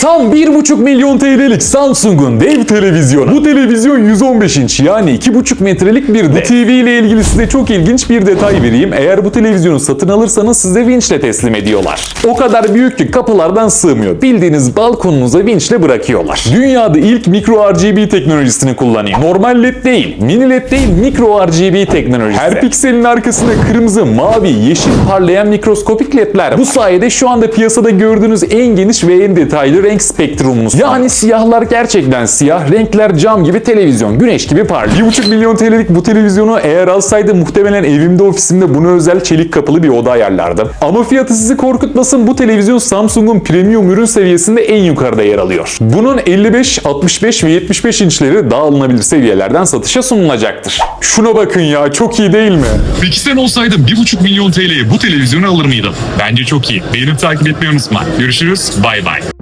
Tam 1,5 milyon TL'lik Samsung'un dev televizyonu. Bu televizyon 115 inç yani 2,5 metrelik bir dev. Bu TV ile ilgili size çok ilginç bir detay vereyim. Eğer bu televizyonu satın alırsanız size vinçle teslim ediyorlar. O kadar büyük ki kapılardan sığmıyor. Bildiğiniz balkonunuza vinçle bırakıyorlar. Dünyada ilk mikro RGB teknolojisini kullanıyor. Normal LED değil, mini LED değil, mikro RGB teknolojisi. Her pikselin arkasında kırmızı, mavi, yeşil parlayan mikroskopik ledler. Bu sayede şu anda piyasada gördüğünüz en geniş ve en detaylı renk spektrumumuz. Yani siyahlar gerçekten siyah, renkler cam gibi televizyon, güneş gibi parlıyor. 1,5 milyon TL'lik bu televizyonu eğer alsaydım muhtemelen evimde ofisimde bunu özel çelik kapılı bir oda ayarlardım. Ama fiyatı sizi korkutmasın bu televizyon Samsung'un premium ürün seviyesinde en yukarıda yer alıyor. Bunun 55, 65 ve 75 inçleri daha alınabilir seviyelerden satışa sunulacaktır. Şuna bakın ya çok iyi değil mi? Peki sen olsaydın 1,5 milyon TL'ye bu televizyonu alır mıydın? Bence çok iyi. Beğenip takip etmeyi unutma. Görüşürüz. Bay bay.